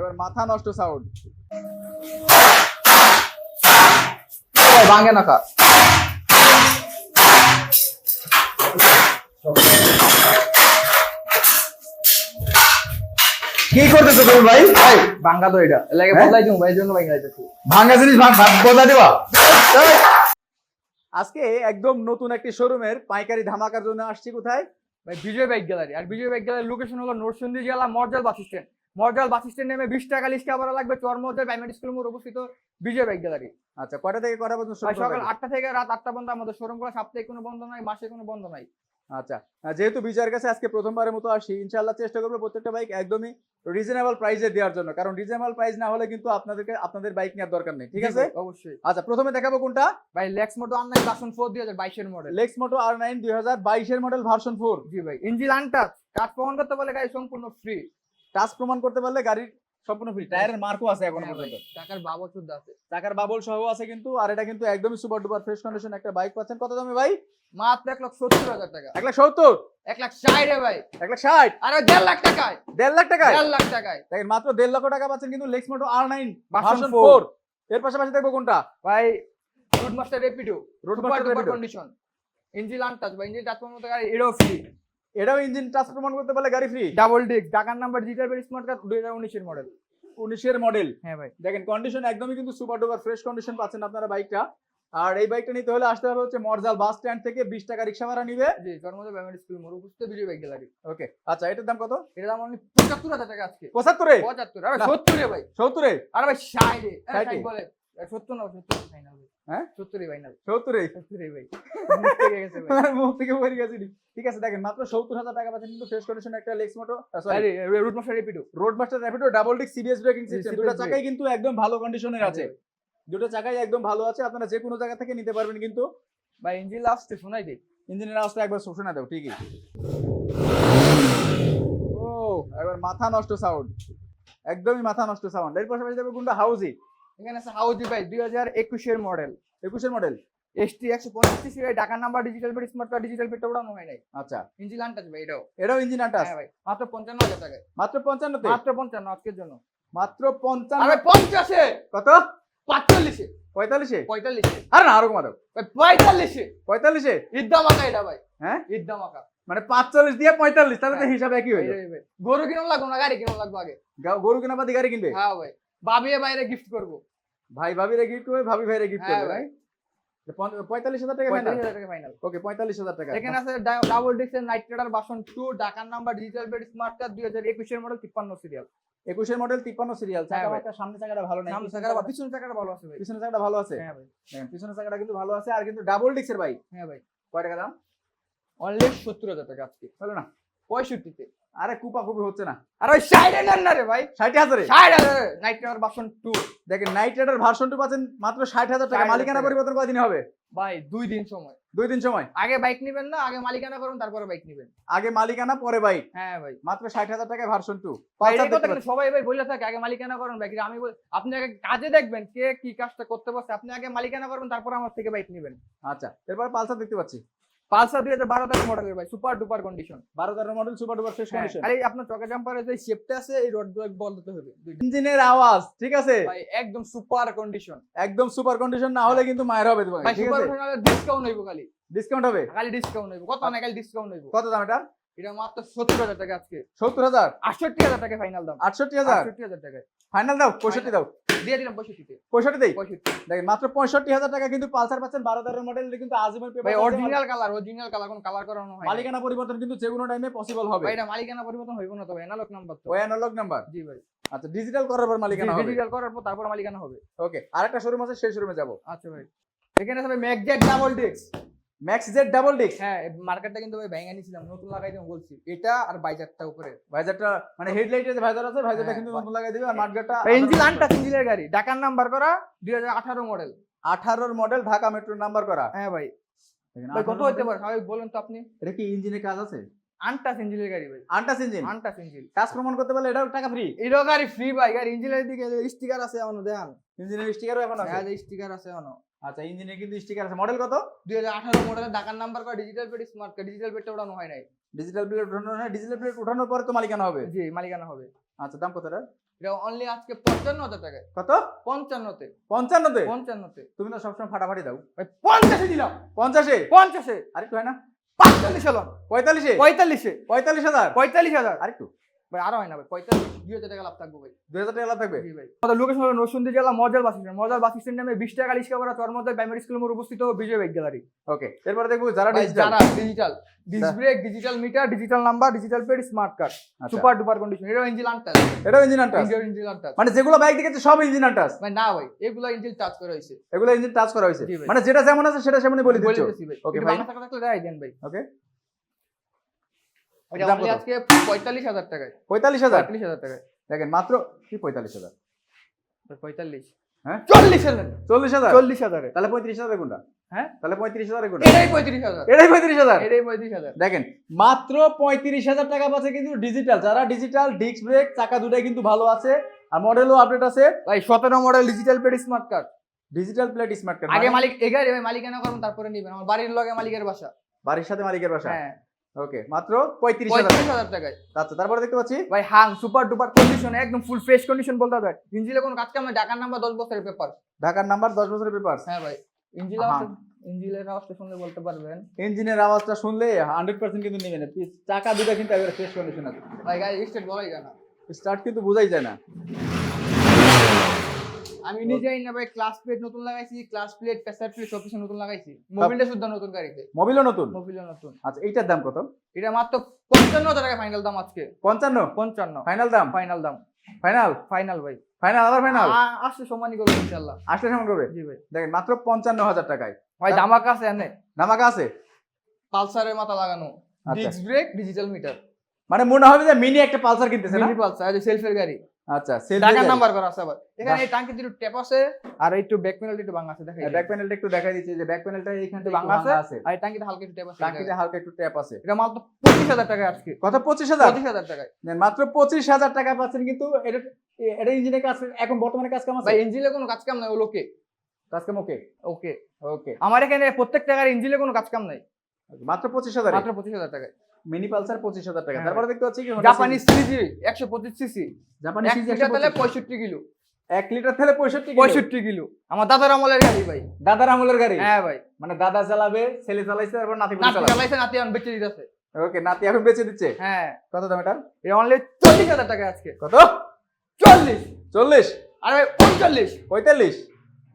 এবার মাথা নষ্ট সাউন্ড ভাঙে না কা কি করতেছো তুমি ভাই? ভাই ভাঙ্গা তো এটা। লাগে হ্যাঁ? বদলাই দিও ভাই জন্য ভাঙ্গা যাইতেছি ভাঙা জিনিস দিবা। আজকে একদম নতুন একটি শোরুমের পাইকারি ধামাকার জন্য আসছি কোথায়? ভাই বিজয় বাইক গ্যালারি। আর বিজয় বাইক গ্যালারি লোকেশন হলো নরসিংদী জেলা Marjal bus stand Marjal bus stand নেমে বিশ টাকা লিস্টে আবার লাগবে। চরমর্জাল প্রাইমারি স্কুল মোড় অবস্থিত বিজয় বাইক গ্যালারি আচ্ছা কয়টা থেকে কয়টা পর্যন্ত সকাল আটটা থেকে রাত আটটা পর্যন্ত আমাদের শোরুম করা সাপ্তাহিক কোনো বন্ধ নাই মাসে কোনো বন্ধ নাই। আচ্ছা যেহেতু বিজয়ের কাছে আজকে প্রথমবারের মতো আসি ইনশাআল্লাহ চেষ্টা করব প্রত্যেকটা বাইক একদমই রিজনেবল প্রাইসে দেওয়ার জন্য। কারণ রিজনেবল প্রাইস না হলে কিন্তু আপনাদেরকে আপনাদের বাইক নেওয়ার দরকার নেই ঠিক আছে? অবশ্যই। আচ্ছা প্রথমে দেখাবো কোনটা? ভাই লেক্স মোটো অনলাইন বাসন ফোর দুই হাজার বাইশের মডেল লেক্স মোটো আর নাইন দুই হাজার বাইশের মডেল ভার্সন ফোর জি ভাই ইঞ্জিন আনটাচ কাজ প্রমাণ করতে বলে গাড়ি সম্পূর্ণ ফ্রি টাচ প্রমাণ করতে পারলে গাড়ির সম্পূর্ণ ফ্রি টায়ারের মার্কও আছে এখন পর্যন্ত। টাকার বাবল শুদ্ধ আছে। চাকার বাবল সহ আছে কিন্তু আর এটা কিন্তু একদমই সুপার ডুপার ফ্রেশ কন্ডিশন একটা বাইক পাচ্ছেন। কত দামে ভাই? মাত্র এক লাখ সত্তর হাজার টাকা। এক লাখ সত্তর? এক লাখ ষাট ভাই। এক লাখ ষাট? আরে দেড় লাখ টাকায়। দেড় লাখ টাকায়? দেড় লাখ টাকায়। দেখেন মাত্র দেড় লক্ষ টাকা পাচ্ছেন কিন্তু লেক্স মোটো আর নাইন ভার্সন ফোর এর পাশাপাশি দেখব কোনটা? ভাই road master rapido road master condition engine untouch বা ইঞ্জিন টাচ মতো গাড়ি এটাও ফ্রি এটাও ইঞ্জিন টাচ প্রমাণ করতে পারলে গাড়ি ফ্রি ডাবল ডিস্ক ঢাকার নাম্বার ডিজিটাল বের স্মার্ট কার্ড দুই হাজার উনিশের মডেল উনিশের মডেল হ্যাঁ ভাই। দেখেন কন্ডিশন একদমই কিন্তু সুপার ডুপার ফ্রেশ কন্ডিশন পাচ্ছেন আপনারা বাইকটা আর এই বাইকটা নিতে হলে আসতে হবে হচ্ছে মরজাল বাস স্ট্যান্ড থেকে বিশ টাকা রিক্সা ভাড়া নিবে। জি জন্মদিন প্রাইমারি স্কুল মোড় উপস্থিত বিজয় বাইক গ্যালারি ওকে আচ্ছা এটার দাম কত? এটা দাম অনলি পঁচাত্তর হাজার টাকা আজকে। পঁচাত্তরে? পঁচাত্তর আরে। সত্তরে ভাই। সত্তরে? আরে ভাই ষাট বলে। সত্তর না সত্তর ফাইনাল হ্যাঁ? সত্তরই ফাইনাল সত্তরে সত্তরই ভাই। মুখ থেকে গেছে ঠিক আছে দেখেন মাত্র সত্তর হাজার টাকা পাচ্ছেন কিন্তু ফ্রেশ কন্ডিশন একটা লেক্স মোটো সরি আরে road master rapido road master rapido double disc CBS braking system দুটো চাকাই কিন্তু একদম ভালো কন্ডিশনের আছে। দুটো চাকাই একদম ভালো আছে আপনারা যে কোনো জায়গা থেকে নিতে পারবেন কিন্তু। ভাই ইঞ্জিন লাস্টে শোনাই দে। ইঞ্জিনের আওয়াজটা একবার শোনা দাও ঠিকই। ও একবার মাথা নষ্ট সাউন্ড একদমই মাথা নষ্ট সাউন্ড এর পাশাপাশি দেখবে কোনটা হাউজি এখানে আছে হাউজি ভাই দুই হাজার একুশের মডেল একুশের মডেল এসটি একশো সিসি ভাই ঢাকার নাম্বার ডিজিটাল পেট স্মার্ট কার্ড ডিজিটাল পেটটা ওড়ানো হয় নাই। আচ্ছা। ইঞ্জিন আনটাচ ভাই এটাও। এটাও ইঞ্জিন হ্যাঁ ভাই মাত্র পঞ্চান্ন হাজার টাকায়। মাত্র পঞ্চান্নতে মাত্র পঞ্চান্ন আজকের জন্য। মাত্র পঞ্চান্ন। পঞ্চাশে? কত? পাঁচচল্লিশে পঁয়তাল্লিশে? পঁয়তাল্লিশে। আর না আরও কমা দাও। পঁয়তাল্লিশে। পঁয়তাল্লিশে? ইদ্দামাকা এটা ভাই। হ্যাঁ? ইদ্দামাকা। মানে পাঁচচল্লিশ দিয়ে পঁয়তাল্লিশ তাহলে তো হ্যাঁ। হিসাবে একই হয়ে যাবে। গরু কিনো লাগবো না গাড়ি কিনো লাগবো আগে। গরু কেনা পাতি গাড়ি কিনবে? হ্যাঁ ভাই বাবিয়ে বাইরে গিফট করব। ভাই ভাবিরে গিফট করবে ভাবি ভাইরে গিফট হ্যাঁ করবে ভাই। ভাই পঁয়তাল্লিশ হাজার টাকা ফাইনাল ওকে পঁয়তাল্লিশ হাজার টাকা। এখানে আছে ডাবল ডিস্কের নাইট রাইডার বাসন টু ঢাকার নাম্বার ডিজিটাল বেড স্মার্ট কার্ড দুই হাজার একুশের মডেল তিপ্পান্ন সিরিয়াল একুশের মডেল তিপ্পান্ন সিরিয়াল হ্যাঁ চাকা ভাই। সামনে চাকাটা ভালো নাই। সামনে পিছনের চাকাটা চাকাটা- চাকাটা ভালো আছে ভাই। পিছনের চাকাটা ভালো আছে? হ্যাঁ ভাই। দেখেন, পিছনের চাকাটা কিন্তু ভালো আছে আর কিন্তু ডাবল ডিক্সের বাইক হ্যাঁ ভাই। কয় টাকা দাম? অনলি সত্তর হাজার টাকা আজকে। হলো না। পঁয়ষট্টিতে। আরে কুপা কুপি হচ্ছে না। আর ওই ষাট নেন না রে ভাই? ষাট হাজারে? ষাট হাজার। নাইট রাইডার ভার্সন টু দেখেন নাইট রাইডার ভার্সন টু পাচ্ছেন মাত্র ষাট হাজার টাকা। মালিকানা। পরিবর্তন কয়দিনে হবে? ভাই দুই দিন সময়। দুই দিন সময়? আগে বাইক নিবেন না আগে মালিকানা করুন তারপরে বাইক নিবেন। আগে মালিকানা পরে বাইক হ্যাঁ ভাই। মাত্র ষাট হাজার টাকায় ভার্সন টু সবাই ভাই বলে থাকে আগে মালিকানা করুন বাইক আমি বল- আপনি আগে কাজে দেখবেন কে কি কাজটা করতে পারছে আপনি আগে মালিকানা করবেন তারপর আমার থেকে বাইক নেবেন। আচ্ছা এরপর পালসার দেখতে পাচ্ছি। পালসার দুই হাজার বারো তেরো মডেলের ভাই সুপার ডুপার কন্ডিশন বারো তেরো model super duper fresh condition আরে আপনার চকা জাম্পারের যে শেপটা আছে এই রড বলতে হবে। ইঞ্জিনের আওয়াজ ঠিক আছে? ভাই একদম সুপার কন্ডিশন একদম সুপার কন্ডিশন না হলে কিন্তু মায়ের হবে ভাই সুপার ডিসকাউন্ট হইব খালি। ডিসকাউন্ট হবে? খালি ডিসকাউন্ট হইব। কত না খালি ডিসকাউন্ট হইব? কত দাম এটা এটা মাত্র সত্তর হাজার টাকা আজকে। সত্তর হাজার? আটষট্টি হাজার টাকা ফাইনাল দাম আটষট্টি হাজার? আটষট্টি হাজার টাকায়। ফাইনাল দাও? পঁয়ষট্টি দাও? দিয়ে দিলাম পঁয়ষট্টিতে। পঁয়ষট্টি দেই পঁয়ষট্টি। দেখেন মাত্র পঁয়ষট্টি হাজার টাকা কিন্তু পালসার পাচ্ছেন বারো তেরো মডেল কিন্তু আজীবন ভাই অরিজিনাল কালার অরিজিনাল কালার কোনো কালার করানো হয় মালিকানা পরিবর্তন কিন্তু যে কোনো টাইমে পসিবল হবে। এটা মালিকানা পরিবর্তন হইব না তো ভাই এনালগ নাম্বার তো। অ্যানালগ নাম্বার জি ভাই। আচ্ছা ডিজিটাল করার পর মালিকানা হবে। ডিজিটাল করার পর তারপর মালিকানা হবে। ওকে আরেকটা শোরুম আছে সেই শোরুমে যাব। আচ্ছা ভাই। এখানে আছে max Z double disc max Z double ডিক্স হ্যাঁ মার্কেটটা কিন্তু ভাই ভেঙে নিছিলাম নতুন লাগাই দিলাম বলছি। এটা আর বাইজারটা উপরে। মানে হেডলাইটে যে ভাইজার আছে ভাইজারটা হ্যাঁ, কিন্তু নতুন লাগাই দিবে। আর মার্কেটটা ইঞ্জিন আনটা ইঞ্জিনের গাড়ি ঢাকার নাম্বার করা দুই হাজার আঠারো model 18 model Dhaka metro number করা। হ্যাঁ ভাই। ভাই কত হতে পারে? স্বাভাবিক বলেন তো আপনি। এটা কি ইঞ্জিনের কাজ আছে? আনটাস ইঞ্জিনের গাড়ি ভাই। আনটাস ইঞ্জিন আনটাস ইঞ্জিন কাজ প্রমাণ করতে পারলে এটাও টাকা ফ্রি এটা গাড়ি ফ্রি ভাই। গাড়ি ইঞ্জিনের দিকে স্টিকার আছে এমন দেখান। ইঞ্জিনের স্টিকারও এখন আছে। স্টিকার আছে আচ্ছা ইঞ্জিনের কিন্তু স্টিকার আছে? মডেল কত? দুই হাজার আঠারো মডেলের ঢাকার নাম্বার করা ডিজিটাল পেড স্মার্ট কার্ড ডিজিটাল পেডটা ওঠানো হয় নাই। ডিজিটাল প্লেট উঠানো হয় ডিজিটাল প্লেট উঠানোর পরে তো মালিকানা হবে? জি মালিকানা হবে। আচ্ছা দাম কত এটা? এটা অনলি আজকে পঞ্চান্ন হাজার টাকায়। কত? পঞ্চান্নতে। পঞ্চান্নতে? পঞ্চান্নতে। তুমি তো সবসময় ফাটাফাটি দাও। ভাই পঞ্চাশে দিলাম। পঞ্চাশে? পঞ্চাশে। আরেকটু হয় না। পাঁচচল্লিশ হলাম পঁয়তাল্লিশে? পঁয়তাল্লিশে। পঁয়তাল্লিশ হাজার? পঁয়তাল্লিশ হাজার। আরেকটু। ভাই আরও হয় না ভাই পঁয়তাল্লিশ দুই হাজার টাকা লাভ থাকব ভাই। দুই হাজার টাকা লাভ থাকবে? ভাই। আমাদের লোকেশন হলো জেলা মজার বাস স্ট্যান্ড। মজার বাস স্ট্যান্ড নামে বিশ টাকা রিক্সা করা চরমজার প্রাইমারি স্কুল মোড় অবস্থিত বিজয় বাইক গ্যালারি ওকে এরপরে দেখব যারা ডিজিটাল যারা digital disc brake digital meter digital number digital plate smart card. Super duper condition এটা ইঞ্জিন আনটাচ এটাও ইঞ্জিন টাচ ইঞ্জিন আনটাচ মানে যেগুলো বাইক দেখেছে সব ইঞ্জিন টাচ ভাই না ভাই এগুলো ইঞ্জিন টাচ করা হয়েছে। এগুলো ইঞ্জিন টাচ করা হয়েছে? মানে যেটা যেমন আছে সেটা সেমনই বলে দিচ্ছি। ভাই। ভাই। থাকলে দেয় দেন ভাই। ওকে। আজকে পঁয়তাল্লিশ হাজার টাকায়। পঁয়তাল্লিশ হাজার? পঁয়তাল্লিশ হাজার টাকায়। দেখেন মাত্র কি পঁয়তাল্লিশ হাজার? পঁয়তাল্লিশ। হ্যাঁ? চল্লিশ হাজার। চল্লিশ হাজার? চল্লিশ হাজারে। তাহলে পঁয়ত্রিশ হাজার কোনটা? হ্যাঁ? তাহলে পঁয়ত্রিশ হাজার কোনটা? এটাই পঁয়ত্রিশ হাজার। এটাই পঁয়ত্রিশ হাজার? এটাই পঁয়ত্রিশ হাজার। দেখেন মাত্র পঁয়ত্রিশ হাজার টাকা পাচ্ছে কিন্তু ডিজিটাল যারা ডিজিটাল ডিস্ক ব্রেক চাকা দুটাই কিন্তু ভালো আছে। আর মডেলও আপডেট আছে। ভাই সতেরো model digital plate smart card digital plate smart card আগে মালিক এগারে মালিকানা করবেন তারপরে নিবেন। আমার বাড়ির লগে মালিকের বাসা। বাড়ির সাথে মালিকের বাসা? হ্যাঁ। ওকে মাত্র পঁয়ত্রিশ হাজার টাকায়। আচ্ছা তারপরে দেখতে পাচ্ছি? ভাই হাং সুপার ডুপার কন্ডিশন একদম ফুল ফ্রেশ কন্ডিশন বলতে হবে। ইঞ্জিলে কোনো কাজ কাম ডাকার নাম্বার দশ বছরের পেপার ঢাকার নাম্বার দশ বছরের পেপার হ্যাঁ ভাই ইঞ্জিল। ইঞ্জিলের আওয়াজটা শুনলে বলতে পারবেন। ইঞ্জিনের আওয়াজটা শুনলে হান্ড্রেড পার্সেন্ট কিন্তু নেবে না। চাকা দুটা কিন্তু একবারে ফ্রেশ কন্ডিশন আছে। ভাই গাড়ি স্টেট বলাই যায় না। স্টার্ট কিন্তু বোঝাই যায় না। আমি নিজেই না ভাই ক্লাস প্লেট নতুন লাগাইছি ক্লাস প্লেট প্রেসার প্লেট সব কিছু নতুন লাগাইছি। মোবিলটা শুদ্ধ নতুন গাড়িতে। মোবিলও নতুন? মোবিলও নতুন। আচ্ছা এইটার দাম কত? এটা মাত্র পঞ্চান্ন হাজার টাকা ফাইনাল দাম আজকে। পঞ্চান্ন? পঞ্চান্ন। ফাইনাল দাম? ফাইনাল দাম। ফাইনাল ফাইনাল ভাই। ফাইনাল আবার ফাইনাল আসলে সম্মানই করব ইনশাল্লাহ আসলে কেমন করবে? জি ভাই। দেখেন মাত্র পঞ্চান্ন হাজার টাকায়। ভাই ধামাকা আছে এনে। ধামাকা আছে? পালসারের মাথা লাগানো। ডিস্ক ব্রেক ডিজিটাল মিটার মানে মনে হবে যে মিনি একটা পালসার কিনতেছে না? মিনি পালসার এই সেলফের গাড়ি। আচ্ছা সেল টাকার নাম্বার করা আছে আবার। এখানে এই টাঙ্কি একটু ট্যাপ আছে আর একটু ব্যাক প্যানেল একটু ভাঙা আছে দেখেন ব্যাক প্যানেলটা একটু দেখাই দিচ্ছি যে ব্যাক প্যানেলটা একটু ভাঙা আছে আর এই টাঙ্কিতে হালকা একটু ট্যাপ আছে টাঙ্কিতে হালকা একটু ট্যাপ আছে। এটা মাত্র পঁচিশ হাজার টাকা আজকে। কত পঁচিশ হাজার? পঁচিশ হাজার টাকায়। মাত্র পঁচিশ হাজার টাকা পাচ্ছেন কিন্তু এটা এটা ইঞ্জিনের কাজ এখন বর্তমানে কাজ কাম আছে? ভাই ইঞ্জিনে কোনো কাজ কাম নাই ও লোকে কাজ কাম ওকে ওকে ওকে আমার এখানে প্রত্যেক টাকার ইঞ্জিনে কোনো কাজ কাম নাই। মাত্র পঁচিশ হাজার? মাত্র পঁচিশ হাজার টাকায়। মিনি পালসার পঁচিশ হাজার টাকা। হ্যাঁ। তারপরে দেখতে পাচ্ছি কি জাপানি সিজি একশো পঁচিশ সিসি। জাপানি সিজি লিটার পঁয়ষট্টি কিলো। এক লিটার তেলে পঁয়ষট্টি পঁয়ষট্টি কিলো। আমার দাদার আমলের গাড়ি ভাই। দাদার আমলের গাড়ি? হ্যাঁ ভাই। মানে দাদা চালাবে ছেলে চালাইছে তারপর নাতি চালাইছে নাতি এখন বেঁচে দিতেছে। ওকে নাতি এখন বেঁচে দিচ্ছে? হ্যাঁ। কত দাম এটা এটা অনলি চল্লিশ হাজার টাকা আজকে। কত? চল্লিশ। চল্লিশ? আরে উনচল্লিশ পঁয়তাল্লিশ?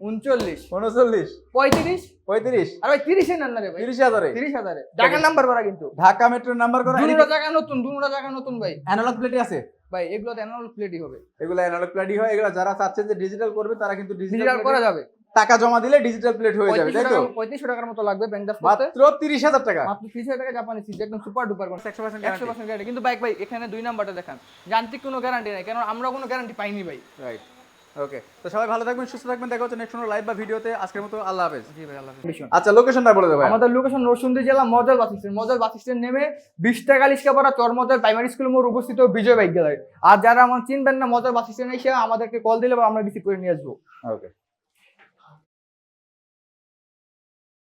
উনচল্লিশ। উনচল্লিশ। পঁয়ত্রিশ। পঁয়ত্রিশ। আর ভাই তিরিশে নেন না রে ভাই। তিরিশ হাজারে। তিরিশ হাজারে। টাকার নাম্বার করা কিন্তু। ঢাকা মেট্রোর নাম্বার করা দুটা জায়গা নতুন দুটা জায়গা নতুন ভাই। অ্যানালগ প্লেটই আছে? ভাই এগুলো অ্যানুয়াল প্লেটই হবে। এগুলো অ্যানালগ প্লেটই হয় এগুলো যারা চাচ্ছেন যে ডিজিটাল করবে তারা কিন্তু ডিজিটাল করা যাবে। টাকা জমা দিলে ডিজিটাল প্লেট হয়ে যাবে তাই তো? টাকা পঁয়ত্রিশশো টাকার মতো লাগবে ব্যাংক ড্রাফট করতে। মাত্র তিরিশ হাজার টাকা। মাত্র তিরিশ হাজার টাকা জাপানি সিট একদম সুপার ডুপার কোন একশো পার্সেন্ট একশো পার্সেন্ট গ্যারান্টি কিন্তু বাইক ভাই এখানে দুই নাম্বারটা দেখান। যান্ত্রিক কোনো গ্যারান্টি নাই কারণ আমরা কোনো গ্যারান্টি পাইনি ভাই। রাইট ওকে তো সবাই ভালো থাকবেন সুস্থ থাকবেন দেখা হচ্ছে নেক্সট কোনো লাইভ বা ভিডিওতে আজকের মতো আল্লাহ হাফেজ। জি ভাই আল্লাহ আচ্ছা লোকেশনটা বলে দেবো আমাদের লোকেশন রসুন্দি জেলা মজার বাস স্ট্যান্ড। মজার বাস স্ট্যান্ড নেমে বিশ টাকা লিস্কাপাড়া চরমজার প্রাইমারি স্কুল মোড় উপস্থিত বিজয় বাইক গ্যালারি। আর যারা আমার চিনবেন না মজার বাস স্ট্যান্ড এসে আমাদেরকে কল দিলে বা আমরা রিসিভ করে নিয়ে আসব। ওকে